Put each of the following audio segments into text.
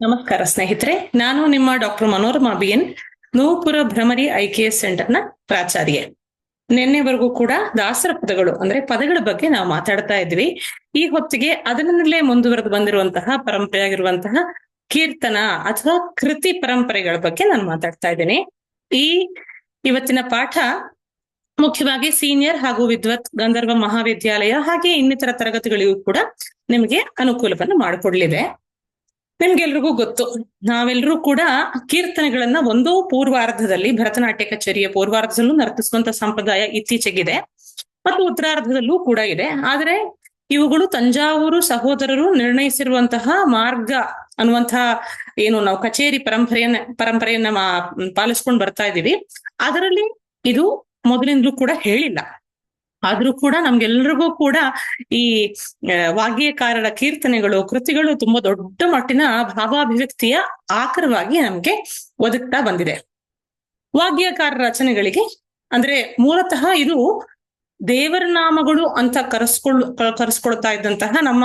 ನಮಸ್ಕಾರ, ಸ್ನೇಹಿತರೆ. ನಾನು ನಿಮ್ಮ doctor Manorama B N Nupura Bhramari I K S ಸೆಂಟರ್ನ ಪ್ರಾಚಾರ್ಯ. ನಿನ್ನೆವರೆಗೂ ಕೂಡ ದಾಸರ ಪದಗಳು, ಅಂದ್ರೆ ಪದಗಳ ಬಗ್ಗೆ ನಾವು ಮಾತಾಡ್ತಾ ಇದ್ವಿ. ಈ ಹೊತ್ತಿಗೆ ಅದನ್ನಲ್ಲೇ ಮುಂದುವರೆದು ಬಂದಿರುವಂತಹ ಪರಂಪರೆಯಾಗಿರುವಂತಹ ಕೀರ್ತನ ಅಥವಾ ಕೃತಿ ಪರಂಪರೆಗಳ ಬಗ್ಗೆ ನಾನು ಮಾತಾಡ್ತಾ ಇದ್ದೇನೆ. ಈ ಇವತ್ತಿನ ಪಾಠ ಮುಖ್ಯವಾಗಿ ಸೀನಿಯರ್ ಹಾಗೂ ವಿದ್ವತ್ ಗಂಧರ್ವ ಮಹಾವಿದ್ಯಾಲಯ ಹಾಗೆ ಇನ್ನಿತರ ತರಗತಿಗಳಿಗೂ ಕೂಡ ನಿಮಗೆ ಅನುಕೂಲವನ್ನು ಮಾಡಿಕೊಡ್ಲಿದೆ. ನಿಮ್ಗೆಲ್ರಿಗೂ ಗೊತ್ತು ನಾವೆಲ್ಲರೂ ಕೂಡ ಕೀರ್ತನೆಗಳನ್ನ ಒಂದೋ ಪೂರ್ವಾರ್ಧದಲ್ಲಿ, ಭರತನಾಟ್ಯ ಕಚೇರಿಯ ಪೂರ್ವಾರ್ಧದಲ್ಲೂ ನರ್ತಿಸುವಂತ ಸಂಪ್ರದಾಯ ಇತ್ತೀಚೆಗಿದೆ. ಮತ್ತು ಉತ್ತರಾರ್ಧದಲ್ಲೂ ಕೂಡ ಇದೆ. ಆದ್ರೆ ಇವುಗಳು ತಂಜಾವೂರು ಸಹೋದರರು ನಿರ್ಣಯಿಸಿರುವಂತಹ ಮಾರ್ಗ ಅನ್ನುವಂತಹ ಏನು ನಾವು ಕಚೇರಿ ಪರಂಪರೆಯನ್ನ ಪರಂಪರೆಯನ್ನ ಪಾಲಿಸ್ಕೊಂಡು ಬರ್ತಾ ಇದೀವಿ. ಅದರಲ್ಲಿ ಇದು ಮೊದಲಿಂದಲೂ ಕೂಡ ಹೇಳಿಲ್ಲ. ಆದ್ರೂ ಕೂಡ ನಮ್ಗೆಲ್ರಿಗೂ ಕೂಡ ಈ ವಾಗ್ಯಕಾರರ ಕೀರ್ತನೆಗಳು, ಕೃತಿಗಳು ತುಂಬಾ ದೊಡ್ಡ ಮಟ್ಟಿನ ಭಾವಾಭಿವ್ಯಕ್ತಿಯ ಆಕರವಾಗಿ ನಮ್ಗೆ ಒದಗ್ತಾ ಬಂದಿದೆ. ವಾಗ್ಯಕಾರರ ರಚನೆಗಳಿಗೆ ಅಂದ್ರೆ ಮೂಲತಃ ಇದು ದೇವರ ನಾಮಗಳು ಅಂತ ಕರೆಸ್ಕೊಳ್, ಕರೆಸ್ಕೊಳ್ತಾ ಇದ್ದಂತಹ ನಮ್ಮ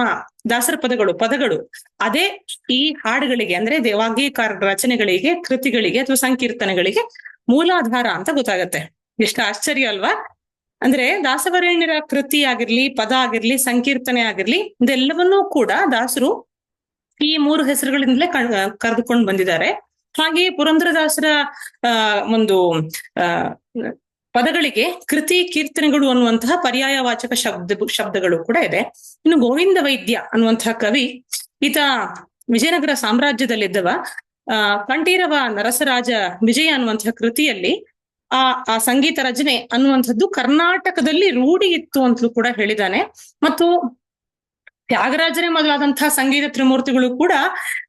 ದಾಸರ ಪದಗಳು ಪದಗಳು. ಅದೇ ಈ ಹಾಡುಗಳಿಗೆ ಅಂದ್ರೆ ದೇ- ವಾಗ್ಯಕಾರರ ರಚನೆಗಳಿಗೆ, ಕೃತಿಗಳಿಗೆ ಅಥವಾ ಸಂಕೀರ್ತನೆಗಳಿಗೆ ಮೂಲಾಧಾರ ಅಂತ ಗೊತ್ತಾಗತ್ತೆ. ಎಷ್ಟು ಆಶ್ಚರ್ಯ ಅಲ್ವಾ? ಅಂದ್ರೆ ದಾಸವರೇಣ್ಯರ ಕೃತಿ ಆಗಿರ್ಲಿ, ಪದ ಆಗಿರ್ಲಿ, ಸಂಕೀರ್ತನೆ ಆಗಿರ್ಲಿ, ಇದೆಲ್ಲವನ್ನೂ ಕೂಡ ದಾಸರು ಈ ಮೂರು ಹೆಸರುಗಳಿಂದಲೇ ಕರೆದುಕೊಂಡು ಬಂದಿದ್ದಾರೆ. ಹಾಗೆಯೇ ಪುರಂದ್ರದಾಸರ ಒಂದು ಪದಗಳಿಗೆ ಕೃತಿ, ಕೀರ್ತನೆಗಳು ಅನ್ನುವಂತಹ ಪರ್ಯಾಯವಾಚಕ ಶಬ್ದ, ಶಬ್ದಗಳು ಕೂಡ ಇದೆ. ಇನ್ನು ಗೋವಿಂದ ವೈದ್ಯ ಅನ್ನುವಂತಹ ಕವಿ ಈತ ವಿಜಯನಗರ ಸಾಮ್ರಾಜ್ಯದಲ್ಲಿದ್ದವ. ಕಂಠೀರವ ನರಸರಾಜ ವಿಜಯ ಅನ್ನುವಂತಹ ಕೃತಿಯಲ್ಲಿ ಆ ಆ ಸಂಗೀತ ರಚನೆ ಅನ್ನುವಂಥದ್ದು ಕರ್ನಾಟಕದಲ್ಲಿ ರೂಢಿ ಇತ್ತು ಅಂತಲೂ ಕೂಡ ಹೇಳಿದಾನೆ ಮತ್ತು ತ್ಯಾಗರಾಜರೇ ಮೊದಲಾದಂತಹ ಸಂಗೀತ ತ್ರಿಮೂರ್ತಿಗಳು ಕೂಡ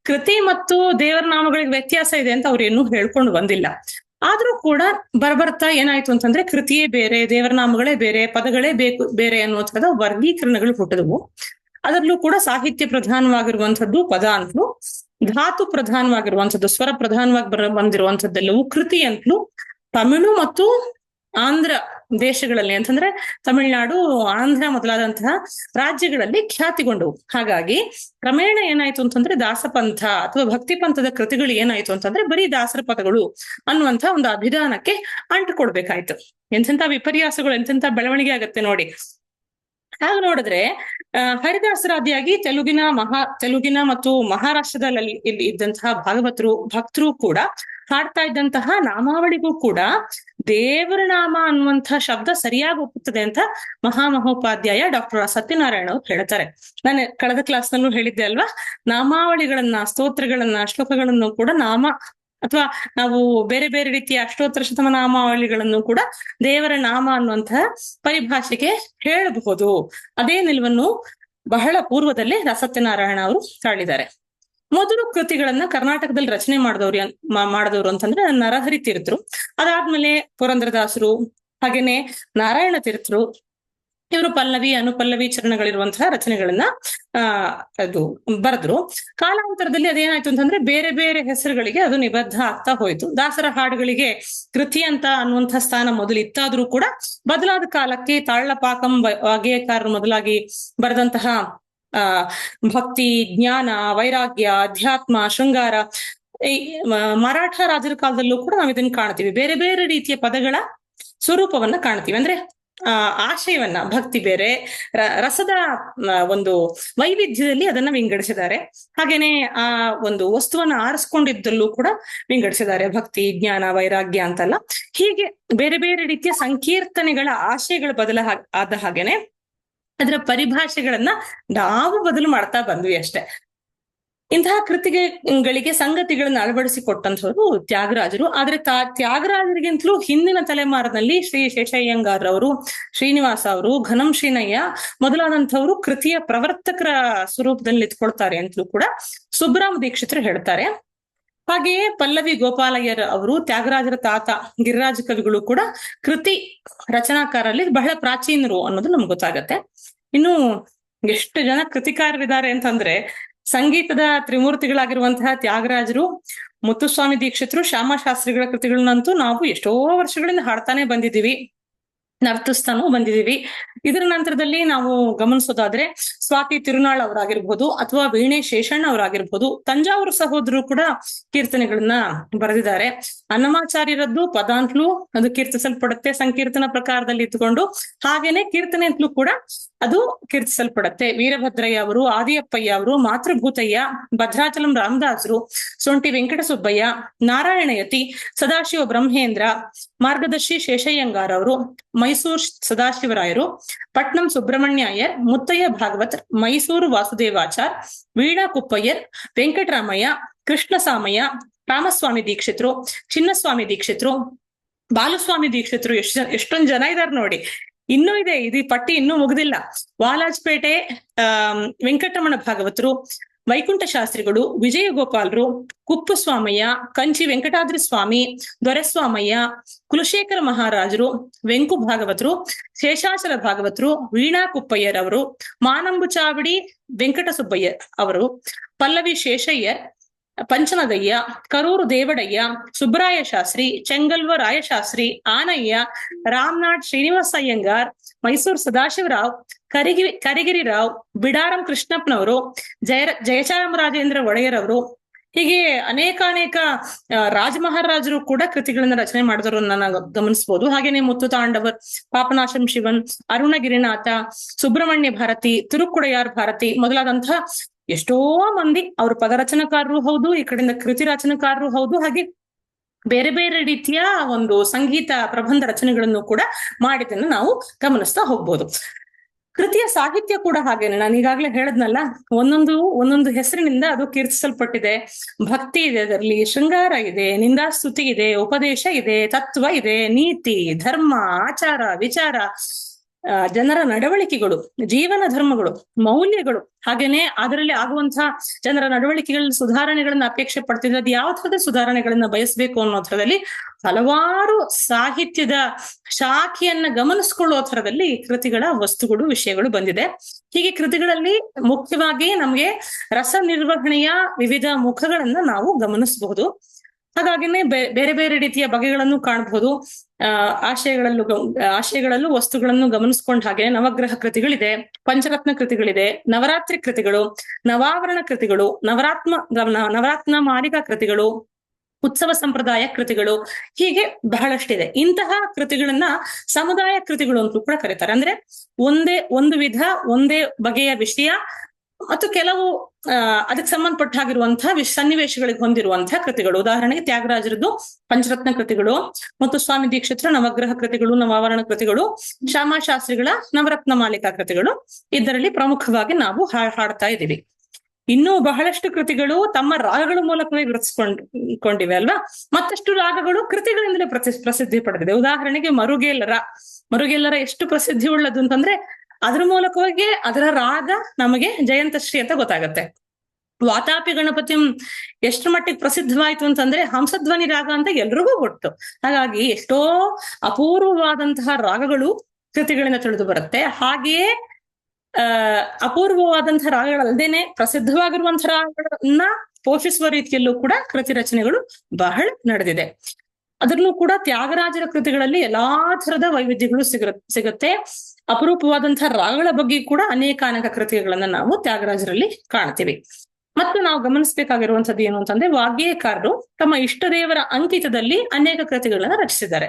ಕೃತಿ ಮತ್ತು ದೇವರ ನಾಮಗಳಿಗೆ ವ್ಯತ್ಯಾಸ ಇದೆ ಅಂತ ಅವ್ರು ಇನ್ನೂ ಹೇಳ್ಕೊಂಡು ಬಂದಿಲ್ಲ. ಆದ್ರೂ ಕೂಡ ಬರ್ಬರ್ತಾ ಏನಾಯ್ತು ಅಂತಂದ್ರೆ ಕೃತಿಯೇ ಬೇರೆ, ದೇವರ ನಾಮಗಳೇ ಬೇರೆ, ಪದಗಳೇ ಬೇಕು, ಬೇರೆ ಅನ್ನುವಂಥದ್ದು ವರ್ಗೀಕರಣಗಳು ಹುಟ್ಟಿದವು. ಅದರಲ್ಲೂ ಕೂಡ ಸಾಹಿತ್ಯ ಪ್ರಧಾನವಾಗಿರುವಂಥದ್ದು ಪದ ಅಂತಲೂ, ಧಾತು ಪ್ರಧಾನವಾಗಿರುವಂಥದ್ದು, ಸ್ವರ ಪ್ರಧಾನವಾಗಿ ಬರ, ಬಂದಿರುವಂಥದ್ದೆಲ್ಲವೂ ಕೃತಿ ಅಂತಲೂ ತಮಿಳು ಮತ್ತು ಆಂಧ್ರ ದೇಶಗಳಲ್ಲಿ ಅಂತಂದ್ರೆ ತಮಿಳುನಾಡು, ಆಂಧ್ರ ಮೊದಲಾದಂತಹ ರಾಜ್ಯಗಳಲ್ಲಿ ಖ್ಯಾತಿಗೊಂಡವು ಹಾಗಾಗಿ ಕ್ರಮೇಣ ಏನಾಯ್ತು ಅಂತಂದ್ರೆ ದಾಸಪಂಥ ಅಥವಾ ಭಕ್ತಿ ಪಂಥದ ಕೃತಿಗಳು ಏನಾಯ್ತು ಅಂತಂದ್ರೆ ಬರೀ ದಾಸರ ಪದಗಳು ಅನ್ನುವಂತಹ ಒಂದು ಅಭಿಧಾನಕ್ಕೆ ಅಂಟುಕೊಡ್ಬೇಕಾಯ್ತು. ಎಂತೆಂತ ವಿಪರ್ಯಾಸಗಳು ಎಂತೆಂತ ಬೆಳವಣಿಗೆ ಆಗತ್ತೆ ನೋಡಿ. ಹಾಗ ನೋಡಿದ್ರೆ ಹರಿದಾಸರಾದಿಯಾಗಿ ತೆಲುಗಿನ ಮಹಾ, ತೆಲುಗಿನ ಮತ್ತು ಮಹಾರಾಷ್ಟ್ರದಲ್ಲಿ ಇಲ್ಲಿ ಇದ್ದಂತಹ ಭಾಗವತರು, ಭಕ್ತರು ಕೂಡ ಹಾಡ್ತಾ ಇದ್ದಂತಹ ನಾಮಾವಳಿಗೂ ಕೂಡ ದೇವರ ನಾಮ ಅನ್ನುವಂತಹ ಶಬ್ದ ಸರಿಯಾಗಿ ಒಪ್ಪುತ್ತದೆ ಅಂತ ಮಹಾಮಹೋಪಾಧ್ಯಾಯ ಡಾಕ್ಟರ್ ಸತ್ಯನಾರಾಯಣ ಅವರು ಹೇಳ್ತಾರೆ. ನಾನು ಕಳೆದ ಕ್ಲಾಸ್ ನಲ್ಲೂ ಹೇಳಿದ್ದೆ ಅಲ್ವಾ? ನಾಮಾವಳಿಗಳನ್ನ, ಸ್ತೋತ್ರಗಳನ್ನ, ಶ್ಲೋಕಗಳನ್ನು ಕೂಡ ನಾಮ ಅಥವಾ ನಾವು ಬೇರೆ ಬೇರೆ ರೀತಿಯ ಅಷ್ಟೋತ್ತರ ಶತಮ ನಾಮಾವಳಿಗಳನ್ನು ಕೂಡ ದೇವರ ನಾಮ ಅನ್ನುವಂತಹ ಪರಿಭಾಷೆಗೆ ಹೇಳಬಹುದು. ಅದೇ ನಿಲುವನ್ನು ಬಹಳ ಪೂರ್ವದಲ್ಲೇ ಸತ್ಯನಾರಾಯಣ ಅವರು ತಾಳಿದ್ದಾರೆ. ಮೊದಲು ಕೃತಿಗಳನ್ನ ಕರ್ನಾಟಕದಲ್ಲಿ ರಚನೆ ಮಾಡಿದವ್ರು ಮಾಡಿದವರು ಅಂತಂದ್ರೆ ನರಹರಿ ತೀರ್ಥರು. ಅದಾದ್ಮೇಲೆ ಪುರಂದ್ರದಾಸರು, ಹಾಗೇನೆ ನಾರಾಯಣ ತೀರ್ಥರು. ಇವರು ಪಲ್ಲವಿ, ಅನುಪಲ್ಲವಿ ಚರಣಗಳಿರುವಂತಹ ರಚನೆಗಳನ್ನ, ಆ, ಅದು ಬರೆದ್ರು. ಕಾಲಾಂತರದಲ್ಲಿ ಅದೇನಾಯ್ತು ಅಂತಂದ್ರೆ ಬೇರೆ ಬೇರೆ ಹೆಸರುಗಳಿಗೆ ಅದು ನಿಬದ್ಧ ಆಗ್ತಾ ಹೋಯ್ತು. ದಾಸರ ಹಾಡುಗಳಿಗೆ ಕೃತಿ ಅಂತ ಅನ್ನುವಂಥ ಸ್ಥಾನ ಮೊದಲು ಇತ್ತಾದ್ರೂ ಕೂಡ ಬದಲಾದ ಕಾಲಕ್ಕೆ ತಾಳ್ಳಪಾಕಂ ವಾಗ್ಯಕಾರರು ಮೊದಲಾಗಿ ಬರೆದಂತಹ ಆ, ಭಕ್ತಿ, ಜ್ಞಾನ, ವೈರಾಗ್ಯ, ಅಧ್ಯಾತ್ಮ, ಶೃಂಗಾರ ಮರಾಠ ರಾಜರ ಕಾಲದಲ್ಲೂ ಕೂಡ ನಾವು ಇದನ್ನ ಕಾಣ್ತೀವಿ. ಬೇರೆ ಬೇರೆ ರೀತಿಯ ಪದಗಳ ಸ್ವರೂಪವನ್ನ ಕಾಣ್ತೀವಿ. ಅಂದ್ರೆ ಆಶಯವನ್ನ, ಭಕ್ತಿ ಬೇರೆ ರಸದ ಒಂದು ವೈವಿಧ್ಯದಲ್ಲಿ ಅದನ್ನ ವಿಂಗಡಿಸಿದ್ದಾರೆ. ಹಾಗೇನೆ, ಆ, ಒಂದು ವಸ್ತುವನ್ನ ಆರಿಸ್ಕೊಂಡಿದ್ದಲ್ಲೂ ಕೂಡ ವಿಂಗಡಿಸಿದ್ದಾರೆ. ಭಕ್ತಿ, ಜ್ಞಾನ, ವೈರಾಗ್ಯ ಅಂತಲ್ಲ. ಹೀಗೆ ಬೇರೆ ಬೇರೆ ರೀತಿಯ ಸಂಕೀರ್ತನೆಗಳ ಆಶಯಗಳ ಬದಲ ಆದ ಹಾಗೇನೆ ಅದರ ಪರಿಭಾಷೆಗಳನ್ನ ನಾವು ಬದಲು ಮಾಡ್ತಾ ಬಂದ್ವಿ ಅಷ್ಟೇ. ಇಂತಹ ಕೃತಿಗೆಗಳಿಗೆ ಸಂಗತಿಗಳನ್ನ ಅಳವಡಿಸಿಕೊಟ್ಟಂತವರು ತ್ಯಾಗರಾಜರು. ಆದ್ರೆ ತಾ ತ್ಯಾಗರಾಜರಿಗಿಂತಲೂ ಹಿಂದಿನ ತಲೆಮಾರಿನಲ್ಲಿ ಶ್ರೀ ಶೇಷಯ್ಯಂಗಾರ್ ಅವರು, ಶ್ರೀನಿವಾಸ ಅವರು, ಘನಂ ಶ್ರೀನಯ್ಯ ಮೊದಲಾದಂಥವ್ರು ಕೃತಿಯ ಪ್ರವರ್ತಕರ ಸ್ವರೂಪದಲ್ಲಿ ನಿಂತ್ಕೊಳ್ತಾರೆ ಅಂತಲೂ ಕೂಡ ಸುಬ್ರಾಮ ದೀಕ್ಷಿತರು ಹೇಳ್ತಾರೆ. ಹಾಗೆಯೇ ಪಲ್ಲವಿ ಗೋಪಾಲಯ್ಯರ್ ಅವರು, ತ್ಯಾಗರಾಜರ ತಾತ ಗಿರಿರಾಜ ಕವಿಗಳು ಕೂಡ ಕೃತಿ ರಚನಾಕಾರಲ್ಲಿ ಬಹಳ ಪ್ರಾಚೀನರು ಅನ್ನೋದು ನಮ್ಗೆ ಗೊತ್ತಾಗತ್ತೆ. ಇನ್ನು ಎಷ್ಟು ಜನ ಕೃತಿಕಾರರಿದ್ದಾರೆ ಅಂತಂದ್ರೆ ಸಂಗೀತದ ತ್ರಿಮೂರ್ತಿಗಳಾಗಿರುವಂತಹ ತ್ಯಾಗರಾಜರು, ಮುತ್ತುಸ್ವಾಮಿ ದೀಕ್ಷಿತರು, ಶ್ಯಾಮಶಾಸ್ತ್ರಿಗಳ ಕೃತಿಗಳನ್ನಂತೂ ನಾವು ಎಷ್ಟೋ ವರ್ಷಗಳಿಂದ ಹಾಡ್ತಾನೆ ಬಂದಿದ್ದೀವಿ. ನರ್ತಿಸ್ತಾನು ಬಂದಿದ್ದೀವಿ. ಇದರ ನಂತರದಲ್ಲಿ ನಾವು ಗಮನಿಸೋದಾದ್ರೆ ಸ್ವಾತಿ ತಿರುನಾಳ್ ಅವರಾಗಿರ್ಬೋದು ಅಥವಾ ವೀಣೆ ಶೇಷಣ್ಣ ಅವರಾಗಿರ್ಬೋದು. ತಂಜಾವೂರು ಸಹೋದರರು ಕೂಡ ಕೀರ್ತನೆಗಳನ್ನ ಬರೆದಿದ್ದಾರೆ. ಅನ್ನಮಾಚಾರ್ಯರದ್ದು ಪದಾಂತ್ಲು ಅದು ಕೀರ್ತಿಸಲ್ಪಡುತ್ತೆ ಸಂಕೀರ್ತನ ಪ್ರಕಾರದಲ್ಲಿ ಇದ್ಕೊಂಡು ಹಾಗೇನೆ ಕೀರ್ತನೆ ಅಂತಲೂ ಕೂಡ ಅದು ಕೀರ್ತಿಸಲ್ಪಡತ್ತೆ. ವೀರಭದ್ರಯ್ಯ ಅವರು, ಆದಿಯಪ್ಪಯ್ಯ ಅವರು, ಮಾತೃಭೂತಯ್ಯ ಭದ್ರಾಚಲಂ ರಾಮದಾಸರು, ಸೊಂಟಿ ವೆಂಕಟಸುಬ್ಬಯ್ಯ, ನಾರಾಯಣಯತಿ, ಸದಾಶಿವ ಬ್ರಹ್ಮೇಂದ್ರ, ಮಾರ್ಗದರ್ಶಿ ಶೇಷಯ್ಯಂಗಾರ್ ಅವರು, ಮೈಸೂರು ಸದಾಶಿವರಾಯರು, ಪಟ್ನಂ ಸುಬ್ರಹ್ಮಣ್ಯ ಅಯ್ಯರ್, ಮುತ್ತಯ್ಯ ಭಾಗವತ್, ಮೈಸೂರು ವಾಸುದೇವಾಚಾರ್ ವೀಣಾ ಕುಪ್ಪಯ್ಯರ್ ವೆಂಕಟರಾಮಯ್ಯ, ಕೃಷ್ಣಸಾಮಯ್ಯ, ರಾಮಸ್ವಾಮಿ ದೀಕ್ಷಿತರು, ಚಿನ್ನಸ್ವಾಮಿ ದೀಕ್ಷಿತರು, ಬಾಲಸ್ವಾಮಿ ದೀಕ್ಷಿತರು, ಎಷ್ಟು ಜನ, ಎಷ್ಟೊಂದ್ ಜನ ಇದಾರೆ ನೋಡಿ. ಇನ್ನೂ ಇದೆ, ಇದು ಪಟ್ಟಿ ಇನ್ನೂ ಮುಗಿದಿಲ್ಲ. ವಾಲಾಜ್ಪೇಟೆ ಆ ವೆಂಕಟರಮಣ ಭಾಗವತರು, ವೈಕುಂಠ ಶಾಸ್ತ್ರಿಗಳು ವಿಜಯ ಗೋಪಾಲರು ಕುಪ್ಪಸ್ವಾಮಯ್ಯ, ಕಂಚಿ ವೆಂಕಟಾದ್ರಿ ಸ್ವಾಮಿ ದೊರೆಸ್ವಾಮಯ್ಯ, ಕುಲಶೇಖರ ಮಹಾರಾಜರು, ವೆಂಕು ಭಾಗವತರು, ಶೇಷಾಚಲ ಭಾಗವತರು, ವೀಣಾ ಕುಪ್ಪಯ್ಯರ್ ಅವರು ಮಾನಂಬು ಚಾವಡಿ ವೆಂಕಟಸುಬ್ಬಯ್ಯ ಅವರು, ಪಲ್ಲವಿ ಶೇಷಯ್ಯರ್ ಪಂಚಮಗಯ್ಯ ಕರೂರು ದೇವಡಯ್ಯ ಸುಬ್ರಾಯ ಶಾಸ್ತ್ರಿ ಚೆಂಗಲ್ವ ರಾಯಶಾಸ್ತ್ರಿ, ಆನಯ್ಯ ರಾಮನಾಥ್ ಶ್ರೀನಿವಾಸ ಅಯ್ಯಂಗಾರ್, ಮೈಸೂರು ಸದಾಶಿವರಾವ್ ಕರಿಗಿರಿ ಕರಿಗಿರಿ ರಾವ್, ಬಿಡಾರಂ ಕೃಷ್ಣಪ್ಪನವರು, ಜಯ ಜಯಚಾಮರಾಜೇಂದ್ರ ಒಡೆಯರ್ ಅವರು ಹೀಗೆ ಅನೇಕ ಅನೇಕ ರಾಜಮಹಾರಾಜರು ಕೂಡ ಕೃತಿಗಳನ್ನ ರಚನೆ ಮಾಡಿದ್ರು ನಾನು ಗಮನಿಸಬಹುದು ಹಾಗೇನೆ ಮುತ್ತು ತಾಂಡವರ್, ಪಾಪನಾಶಂ ಶಿವನ್, ಅರುಣಗಿರಿನಾಥ, ಸುಬ್ರಹ್ಮಣ್ಯ ಭಾರತಿ ತಿರುಕುಡೆಯಾರ್ ಭಾರತಿ ಮೊದಲಾದಂತಹ ಎಷ್ಟೋ ಮಂದಿ ಅವರು ಪದರಚನಕಾರರು ಹೌದು, ಈ ಕಡೆಯಿಂದ ಕೃತಿ ರಚನಕಾರರು ಹೌದು, ಹಾಗೆ ಬೇರೆ ಬೇರೆ ರೀತಿಯ ಒಂದು ಸಂಗೀತ ಪ್ರಬಂಧ ರಚನೆಗಳನ್ನು ಕೂಡ ಮಾಡಿದ್ದನ್ನು ನಾವು ಗಮನಿಸ್ತಾ ಹೋಗ್ಬೋದು. ಕೃತಿಯ ಸಾಹಿತ್ಯ ಕೂಡ ಹಾಗೇನೆ. ನಾನು ಈಗಾಗಲೇ ಹೇಳದ್ನಲ್ಲ, ಒಂದೊಂದು ಒಂದೊಂದು ಹೆಸರಿನಿಂದ ಅದು ಕೀರ್ತಿಸಲ್ಪಟ್ಟಿದೆ. ಭಕ್ತಿ ಇದೆ, ಅದರಲ್ಲಿ ಶೃಂಗಾರ ಇದೆ, ನಿಂದಾಸ್ತುತಿ ಇದೆ, ಉಪದೇಶ ಇದೆ, ತತ್ವ ಇದೆ, ನೀತಿ, ಧರ್ಮ, ಆಚಾರ, ವಿಚಾರ ಜನರ ನಡವಳಿಕೆಗಳು, ಜೀವನ ಧರ್ಮಗಳು, ಮೌಲ್ಯಗಳು, ಹಾಗೇನೆ ಅದರಲ್ಲಿ ಆಗುವಂತಹ ಜನರ ನಡವಳಿಕೆಗಳ ಸುಧಾರಣೆಗಳನ್ನ ಅಪೇಕ್ಷೆ ಪಡ್ತಿದ್ರೆ ಅದು ಯಾವ ತರದ ಸುಧಾರಣೆಗಳನ್ನ ಬಯಸ್ಬೇಕು ಅನ್ನೋ ಥರದಲ್ಲಿ ಹಲವಾರು ಸಾಹಿತ್ಯದ ಶಾಖೆಯನ್ನ ಗಮನಿಸ್ಕೊಳ್ಳೋ ಥರದಲ್ಲಿ ಕೃತಿಗಳ ವಸ್ತುಗಳು, ವಿಷಯಗಳು ಬಂದಿದೆ. ಹೀಗೆ ಕೃತಿಗಳಲ್ಲಿ ಮುಖ್ಯವಾಗಿ ನಮ್ಗೆ ರಸ ನಿರ್ವಹಣೆಯ ವಿವಿಧ ಮುಖಗಳನ್ನ ನಾವು ಗಮನಿಸಬಹುದು. ಹಾಗಾಗಿನೇ ಬೇರೆ ಬೇರೆ ರೀತಿಯ ಬಗೆಗಳನ್ನು ಕಾಣಬಹುದು. ಅಹ್ ಆಶಯಗಳಲ್ಲೂ ಆಶಯಗಳಲ್ಲೂ ವಸ್ತುಗಳನ್ನು ಗಮನಿಸ್ಕೊಂಡ ಹಾಗೆ ನವಗ್ರಹ ಕೃತಿಗಳಿದೆ, ಪಂಚರತ್ನ ಕೃತಿಗಳಿದೆ, ನವರಾತ್ರಿ ಕೃತಿಗಳು, ನವಾವರಣ ಕೃತಿಗಳು, ನವರಾತ್ಮ ನವರಾತ್ನ ಮಾರಿಕಾ ಕೃತಿಗಳು, ಉತ್ಸವ ಸಂಪ್ರದಾಯ ಕೃತಿಗಳು, ಹೀಗೆ ಬಹಳಷ್ಟಿದೆ. ಇಂತಹ ಕೃತಿಗಳನ್ನ ಸಮುದಾಯ ಕೃತಿಗಳು ಅಂತೂ ಕೂಡ ಕರೀತಾರೆ. ಅಂದ್ರೆ ಒಂದೇ, ಒಂದು ವಿಧ, ಒಂದೇ ಬಗೆಯ ವಿಷಯ ಮತ್ತು ಕೆಲವು ಅದಕ್ಕೆ ಸಂಬಂಧಪಟ್ಟ ಹಾಗಿರುವಂತಹ ಸನ್ನಿವೇಶಗಳಿಗೆ ಹೊಂದಿರುವಂತಹ ಕೃತಿಗಳು. ಉದಾಹರಣೆಗೆ ತ್ಯಾಗರಾಜರದ್ದು ಪಂಚರತ್ನ ಕೃತಿಗಳು ಮತ್ತು ಸ್ವಾಮಿ ದೀಕ್ಷಿತರ ನವಗ್ರಹ ಕೃತಿಗಳು, ನವಾವರಣ ಕೃತಿಗಳು ಶ್ಯಾಮಾಶಾಸ್ತ್ರಿಗಳ ನವರತ್ನ ಮಾಲಿಕಾ ಕೃತಿಗಳು. ಇದರಲ್ಲಿ ಪ್ರಮುಖವಾಗಿ ನಾವು ಹಾಡ್ತಾ ಇದ್ದೀವಿ. ಇನ್ನೂ ಬಹಳಷ್ಟು ಕೃತಿಗಳು ತಮ್ಮ ರಾಗಗಳ ಮೂಲಕವೇ ಗುರುತಿಸ್ಕೊಂಡ್ಕೊಂಡಿವೆ ಅಲ್ವಾ? ಮತ್ತಷ್ಟು ರಾಗಗಳು ಕೃತಿಗಳಿಂದಲೇ ಪ್ರತಿ, ಪ್ರಸಿದ್ಧಿ ಪಡೆದಿದೆ. ಉದಾಹರಣೆಗೆ ಮರುಗೇಲರ. ಮರುಗೇಲರ ಎಷ್ಟು ಪ್ರಸಿದ್ಧಿ ಉಳ್ಳದು ಅಂತಂದ್ರೆ ಅದ್ರ ಮೂಲಕವಾಗಿ ಅದರ ರಾಗ ನಮಗೆ ಜಯಂತಶ್ರೀ ಅಂತ ಗೊತ್ತಾಗತ್ತೆ. ವಾತಾಪಿ ಗಣಪತಿ ಎಷ್ಟ್ರ ಮಟ್ಟಿಗೆ ಪ್ರಸಿದ್ಧವಾಯ್ತು ಅಂತಂದ್ರೆ ಹಂಸಧ್ವನಿ ರಾಗ ಅಂತ ಎಲ್ರಿಗೂ ಗೊತ್ತು. ಹಾಗಾಗಿ ಎಷ್ಟೋ ಅಪೂರ್ವವಾದಂತಹ ರಾಗಗಳು ಕೃತಿಗಳಿಂದ ತಿಳಿದು ಬರುತ್ತೆ. ಹಾಗೆಯೇ ಅಹ್ ಅಪೂರ್ವವಾದಂತಹ ರಾಗಗಳಲ್ಲದೇನೆ ಪ್ರಸಿದ್ಧವಾಗಿರುವಂತಹ ರಾಗಗಳನ್ನ ಪೋಷಿಸುವ ರೀತಿಯಲ್ಲೂ ಕೂಡ ಕೃತಿ ರಚನೆಗಳು ಬಹಳ ನಡೆದಿದೆ. ಅದ್ರಲ್ಲೂ ಕೂಡ ತ್ಯಾಗರಾಜರ ಕೃತಿಗಳಲ್ಲಿ ಎಲ್ಲಾ ತರದ ವೈವಿಧ್ಯಗಳು ಸಿಗ ಸಿಗುತ್ತೆ. ಅಪರೂಪವಾದಂತಹ ರಾಗಗಳ ಬಗ್ಗೆ ಕೂಡ ಅನೇಕ ಅನೇಕ ಕೃತಿಗಳನ್ನ ನಾವು ತ್ಯಾಗರಾಜರಲ್ಲಿ ಕಾಣ್ತೀವಿ. ಮತ್ತು ನಾವು ಗಮನಿಸಬೇಕಾಗಿರುವಂತದ್ದು ಏನು ಅಂತಂದ್ರೆ ವಾಗ್ಯೇಕಾರರು ತಮ್ಮ ಇಷ್ಟ ದೇವರ ಅಂಕಿತದಲ್ಲಿ ಅನೇಕ ಕೃತಿಗಳನ್ನ ರಚಿಸಿದ್ದಾರೆ.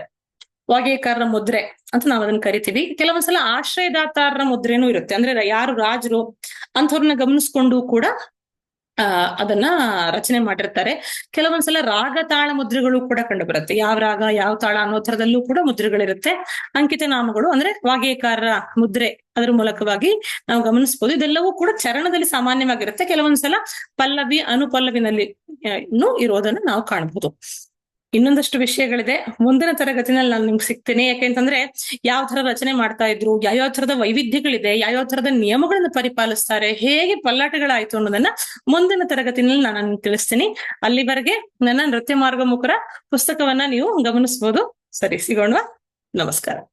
ವಾಗೇಕಾರರ ಮುದ್ರೆ ಅಂತ ನಾವು ಅದನ್ನ ಕರಿತೀವಿ. ಕೆಲವೊಂದ್ಸಲ ಆಶ್ರಯದಾತಾರರ ಮುದ್ರೆನೂ ಇರುತ್ತೆ. ಅಂದ್ರೆ ಯಾರು ರಾಜರು ಅಂಥವ್ರನ್ನ ಗಮನಿಸ್ಕೊಂಡು ಕೂಡ ಅದನ್ನ ರಚನೆ ಮಾಡಿರ್ತಾರೆ. ಕೆಲವೊಂದ್ಸಲ ರಾಗ ತಾಳ ಮುದ್ರೆಗಳು ಕೂಡ ಕಂಡು ಬರುತ್ತೆ ಯಾವ ರಾಗ, ಯಾವ ತಾಳ ಅನ್ನೋ ತರದಲ್ಲೂ ಕೂಡ ಮುದ್ರೆಗಳಿರುತ್ತೆ. ಅಂಕಿತ ನಾಮಗಳು ಅಂದ್ರೆ ವಾಗೇಕಾರರ ಮುದ್ರೆ ಅದರ ಮೂಲಕವಾಗಿ ನಾವು ಗಮನಿಸಬಹುದು ಇದೆಲ್ಲವೂ ಕೂಡ ಚರಣದಲ್ಲಿ ಸಾಮಾನ್ಯವಾಗಿರುತ್ತೆ. ಕೆಲವೊಂದ್ಸಲ ಪಲ್ಲವಿ, ಅನುಪಲ್ಲವಿನಲ್ಲಿ ಇನ್ನೂ ಇರೋದನ್ನ ನಾವು ಕಾಣಬಹುದು ಇನ್ನೊಂದಷ್ಟು ವಿಷಯಗಳಿದೆ. ಮುಂದಿನ ತರಗತಿನಲ್ಲಿ ನಾನು ನಿಮ್ಗೆ ಸಿಗ್ತೀನಿ. ಯಾಕೆಂತಂದ್ರೆ ಯಾವ ತರ ರಚನೆ ಮಾಡ್ತಾ ಇದ್ರು, ಯಾವ್ಯಾವ ತರದ ವೈವಿಧ್ಯಗಳಿದೆ, ಯಾವ್ಯಾವ ತರದ ನಿಯಮಗಳನ್ನ ಪರಿಪಾಲಿಸ್ತಾರೆ, ಹೇಗೆ ಪಲ್ಲಾಟಗಳಾಯ್ತು ಅನ್ನೋದನ್ನ ಮುಂದಿನ ತರಗತಿನಲ್ಲಿ ನಾನು ತಿಳಿಸ್ತೀನಿ. ಅಲ್ಲಿವರೆಗೆ ನನ್ನ ನೃತ್ಯ ಮಾರ್ಗ ಮುಖರ ಪುಸ್ತಕವನ್ನ ನೀವು ಗಮನಿಸಬಹುದು ಸರಿ ಸಿಗೋಣ ನಮಸ್ಕಾರ.